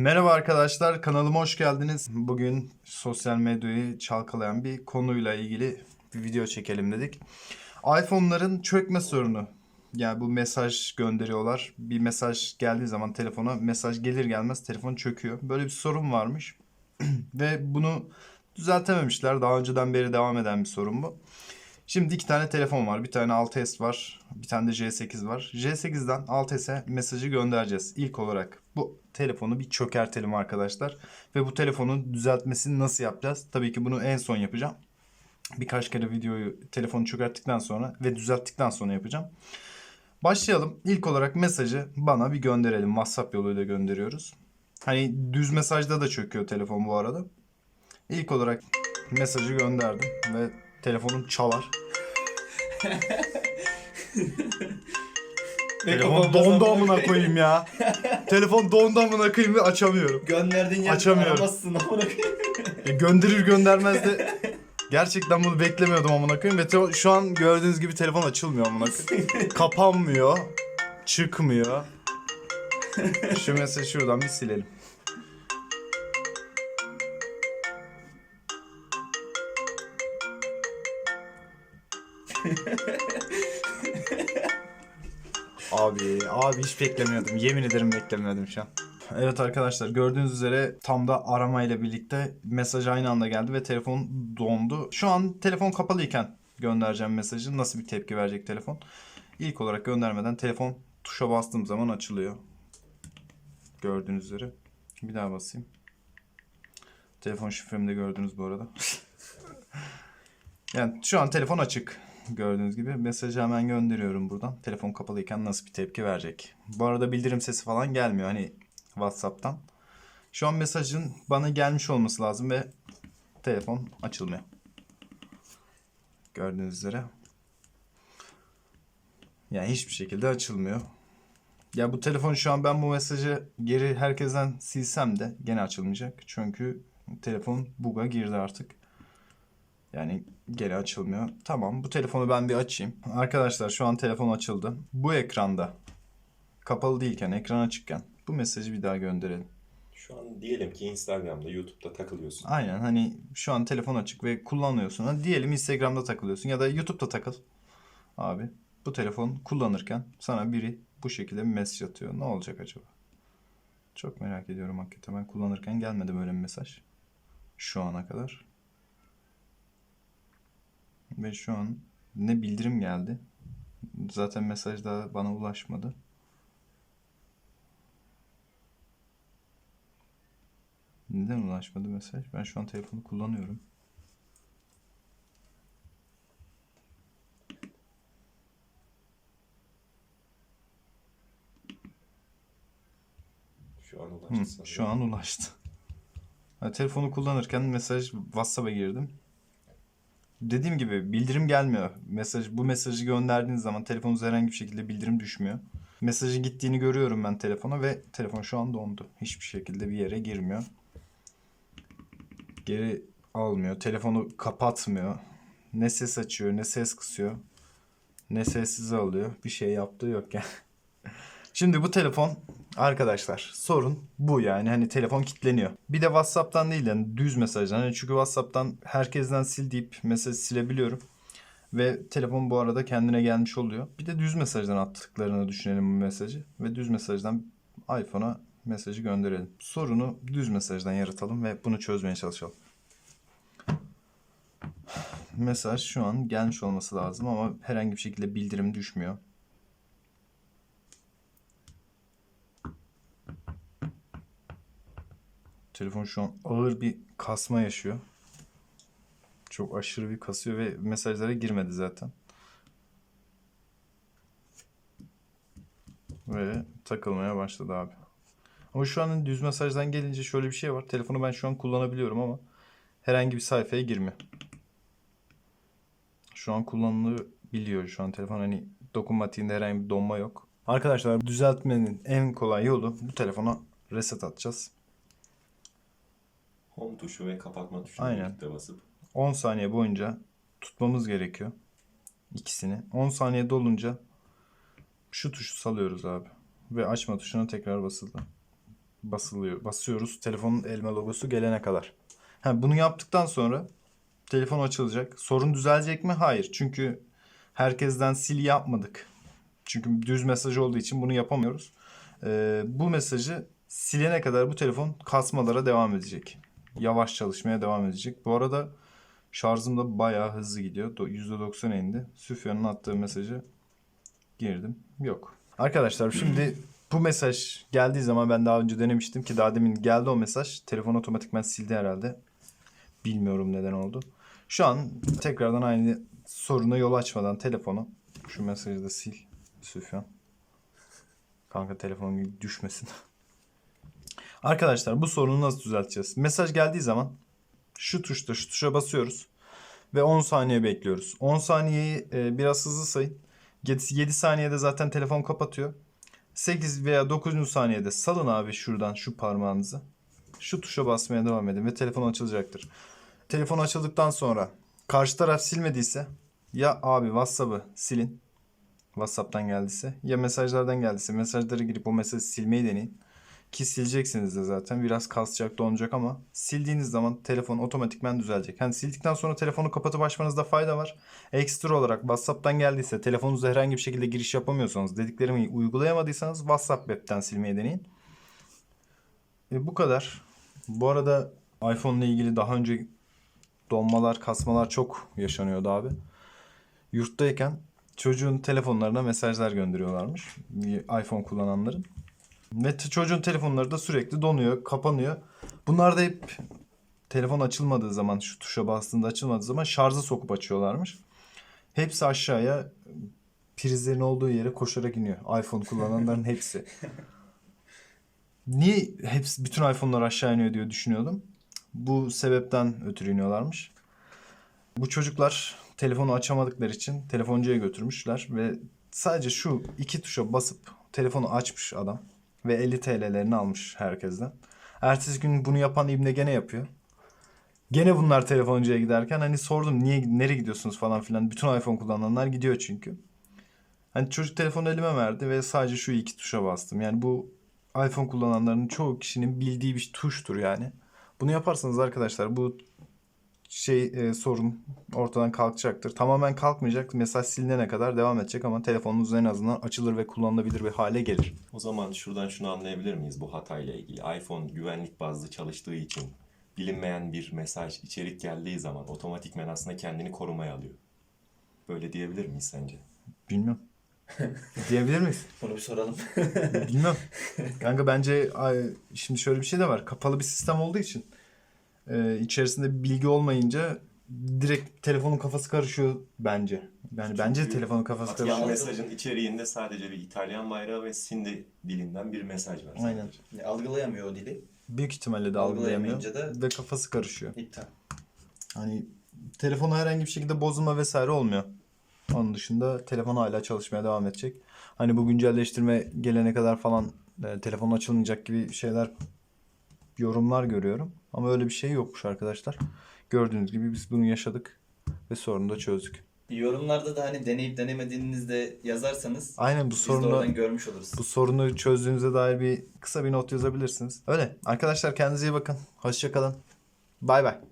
Merhaba arkadaşlar, kanalıma hoş geldiniz. Bugün sosyal medyayı çalkalayan bir konuyla ilgili bir video çekelim dedik. iPhone'ların çökme sorunu. Yani bu mesaj gönderiyorlar. Bir mesaj geldiği zaman telefona mesaj gelir gelmez telefon çöküyor. Böyle bir sorun varmış. Ve bunu düzeltememişler. Daha önceden beri devam eden bir sorun bu. Şimdi iki tane telefon var. Bir tane 6S var. Bir tane de J8 var. J8'den 6S'e mesajı göndereceğiz. İlk olarak bu telefonu bir çökertelim arkadaşlar. Ve bu telefonun düzeltmesini nasıl yapacağız? Tabii ki bunu en son yapacağım. Birkaç kere videoyu telefonu çökerttikten sonra ve düzelttikten sonra yapacağım. Başlayalım. İlk olarak mesajı bana bir gönderelim. WhatsApp yoluyla gönderiyoruz. Hani düz mesajda da çöküyor telefon bu arada. İlk olarak mesajı gönderdim ve telefonum çalar. Telefon dondu amına koyayım ya. Telefon dondu amına koyayım ve açamıyorum. Gönderdin ya. Açamıyorum. Aramazsın amına koyayım. E, gönderir göndermez de gerçekten bunu beklemiyordum amına koyayım ve te- şu an gördüğünüz gibi telefon açılmıyor amına koyayım. Kapanmıyor. Çıkmıyor. Şu mesajı şuradan bir silelim. Abi, abi hiç beklemiyordum. Yemin ederim beklemiyordum şu an. Evet arkadaşlar gördüğünüz üzere tam da aramayla birlikte mesaj aynı anda geldi ve telefon dondu. Şu an telefon kapalıyken göndereceğim mesajı. Nasıl bir tepki verecek telefon? İlk olarak göndermeden telefon tuşa bastığım zaman açılıyor. Gördüğünüz üzere. Bir daha basayım. Telefon şifremi de gördünüz bu arada. yani şu an telefon açık. Gördüğünüz gibi mesajı hemen gönderiyorum buradan. Telefon kapalıyken nasıl bir tepki verecek? Bu arada bildirim sesi falan gelmiyor hani WhatsApp'tan. Şu an mesajın bana gelmiş olması lazım ve telefon açılmıyor. Gördüğünüz üzere. Yani hiçbir şekilde açılmıyor. Ya bu telefon şu an ben bu mesajı geri herkesten silsem de gene açılmayacak. Çünkü telefon bug'a girdi artık. Yani geri açılmıyor. Tamam bu telefonu ben bir açayım. Arkadaşlar şu an telefon açıldı. Bu ekranda kapalı değilken ekran açıkken bu mesajı bir daha gönderelim. Şu an diyelim ki Instagram'da, YouTube'da takılıyorsun. Aynen hani şu an telefon açık ve kullanıyorsun. Hadi diyelim Instagram'da takılıyorsun ya da YouTube'da takıl. Abi bu telefon kullanırken sana biri bu şekilde bir mesaj atıyor. Ne olacak acaba? Çok merak ediyorum hakikaten. Ben kullanırken gelmedi böyle bir mesaj. Şu ana kadar. Ve şu an ne bildirim geldi. Zaten mesaj daha bana ulaşmadı. Neden ulaşmadı mesaj? Ben şu an telefonu kullanıyorum. Şu an Hı, ulaştı şu an ulaştı. Ha, telefonu kullanırken mesaj WhatsApp'a girdim. Dediğim gibi bildirim gelmiyor. Mesaj bu mesajı gönderdiğiniz zaman telefonunuza herhangi bir şekilde bildirim düşmüyor. Mesajın gittiğini görüyorum ben telefona ve telefon şu an dondu. Hiçbir şekilde bir yere girmiyor. Geri almıyor. Telefonu kapatmıyor. Ne ses açıyor, ne ses kısıyor. Ne sessize alıyor. Bir şey yaptığı yok yani. Şimdi bu telefon arkadaşlar sorun bu yani hani telefon kilitleniyor. Bir de WhatsApp'tan değil yani düz mesajdan. Hani çünkü WhatsApp'tan herkesten sil deyip mesaj silebiliyorum. Ve telefon bu arada kendine gelmiş oluyor. Bir de düz mesajdan attıklarını düşünelim bu mesajı. Ve düz mesajdan iPhone'a mesajı gönderelim. Sorunu düz mesajdan yaratalım ve bunu çözmeye çalışalım. Mesaj şu an gelmiş olması lazım ama herhangi bir şekilde bildirim düşmüyor. Telefon şu an ağır bir kasma yaşıyor. Çok aşırı bir kasıyor ve mesajlara girmedi zaten. Ve takılmaya başladı abi. Ama şu an düz mesajdan gelince şöyle bir şey var. Telefonu ben şu an kullanabiliyorum ama herhangi bir sayfaya girmiyor. Şu an kullanılabiliyor şu an telefon hani dokunmatiğinde herhangi bir donma yok. Arkadaşlar düzeltmenin en kolay yolu bu telefona reset atacağız. Home tuşu ve kapatma tuşunu Aynen. birlikte basıp 10 saniye boyunca tutmamız gerekiyor. İkisini. 10 saniye dolunca şu tuşu salıyoruz abi. Ve açma tuşuna tekrar basıldı. basılıyor. Basıyoruz telefonun elma logosu gelene kadar. Ha, bunu yaptıktan sonra telefon açılacak. Sorun düzelecek mi? Hayır. Çünkü herkesten sil yapmadık. Çünkü düz mesaj olduğu için bunu yapamıyoruz. Ee, bu mesajı silene kadar bu telefon kasmalara devam edecek. Yavaş çalışmaya devam edecek. Bu arada şarjım da bayağı hızlı gidiyor. Do- %90'a indi. Süfyan'ın attığı mesajı girdim. Yok. Arkadaşlar şimdi bu mesaj geldiği zaman ben daha önce denemiştim ki daha demin geldi o mesaj. Telefon otomatikman sildi herhalde. Bilmiyorum neden oldu. Şu an tekrardan aynı soruna yol açmadan telefonu şu mesajı da sil Süfyan. Kanka telefonun düşmesin. Arkadaşlar bu sorunu nasıl düzelteceğiz? Mesaj geldiği zaman şu tuşta şu tuşa basıyoruz ve 10 saniye bekliyoruz. 10 saniyeyi e, biraz hızlı sayın. 7 saniyede zaten telefon kapatıyor. 8 veya 9. saniyede salın abi şuradan şu parmağınızı. Şu tuşa basmaya devam edin ve telefon açılacaktır. Telefon açıldıktan sonra karşı taraf silmediyse ya abi WhatsApp'ı silin. WhatsApp'tan geldiyse ya mesajlardan geldiyse mesajları girip o mesajı silmeyi deneyin. Ki sileceksiniz de zaten. Biraz kasacak donacak ama sildiğiniz zaman telefon otomatikmen düzelecek. Hani sildikten sonra telefonu kapatıp açmanızda fayda var. Ekstra olarak WhatsApp'tan geldiyse telefonunuzda herhangi bir şekilde giriş yapamıyorsanız dediklerimi uygulayamadıysanız WhatsApp web'ten silmeyi deneyin. E, bu kadar. Bu arada iPhone ile ilgili daha önce donmalar, kasmalar çok yaşanıyordu abi. Yurttayken çocuğun telefonlarına mesajlar gönderiyorlarmış. İPhone kullananların. Ve çocuğun telefonları da sürekli donuyor, kapanıyor. Bunlar da hep telefon açılmadığı zaman, şu tuşa bastığında açılmadığı zaman şarjı sokup açıyorlarmış. Hepsi aşağıya prizlerin olduğu yere koşarak iniyor. iPhone kullananların hepsi. Niye hepsi bütün iPhone'lar aşağı iniyor diye düşünüyordum. Bu sebepten ötürü iniyorlarmış. Bu çocuklar telefonu açamadıkları için telefoncuya götürmüşler ve sadece şu iki tuşa basıp telefonu açmış adam ve 50 TL'lerini almış herkesten. Ertesi gün bunu yapan İbne gene yapıyor. Gene bunlar telefoncuya giderken hani sordum niye nereye gidiyorsunuz falan filan. Bütün iPhone kullananlar gidiyor çünkü. Hani çocuk telefonu elime verdi ve sadece şu iki tuşa bastım. Yani bu iPhone kullananların çoğu kişinin bildiği bir tuştur yani. Bunu yaparsanız arkadaşlar bu şey e, sorun ortadan kalkacaktır. Tamamen kalkmayacak. Mesaj silinene kadar devam edecek ama telefonunuz en azından açılır ve kullanılabilir bir hale gelir. O zaman şuradan şunu anlayabilir miyiz bu hatayla ilgili? iPhone güvenlik bazlı çalıştığı için bilinmeyen bir mesaj, içerik geldiği zaman otomatikmen aslında kendini korumaya alıyor. Böyle diyebilir miyiz sence? Bilmiyorum. Diyebilir miyiz? Bunu bir soralım. Bilmem. Kanka bence ay, şimdi şöyle bir şey de var. Kapalı bir sistem olduğu için e, içerisinde bir bilgi olmayınca direkt telefonun kafası karışıyor bence. Yani bence Çünkü telefonun kafası Atılan karışıyor. mesajın içeriğinde sadece bir İtalyan bayrağı ve Sindi dilinden bir mesaj var. Aynen. sadece. Algılayamıyor o dili. Büyük ihtimalle de algılayamıyor Algılayamayınca da ve kafası karışıyor. iptal. Hani telefonu herhangi bir şekilde bozulma vesaire olmuyor. Onun dışında telefon hala çalışmaya devam edecek. Hani bu güncelleştirme gelene kadar falan e, telefon açılmayacak gibi şeyler yorumlar görüyorum. Ama öyle bir şey yokmuş arkadaşlar. Gördüğünüz gibi biz bunu yaşadık ve sorunu da çözdük. Yorumlarda da hani deneyip denemediğinizi de yazarsanız Aynen bu sorunu görmüş oluruz. bu sorunu çözdüğünüze dair bir kısa bir not yazabilirsiniz. Öyle. Arkadaşlar kendinize iyi bakın. Hoşça kalın. Bay bay.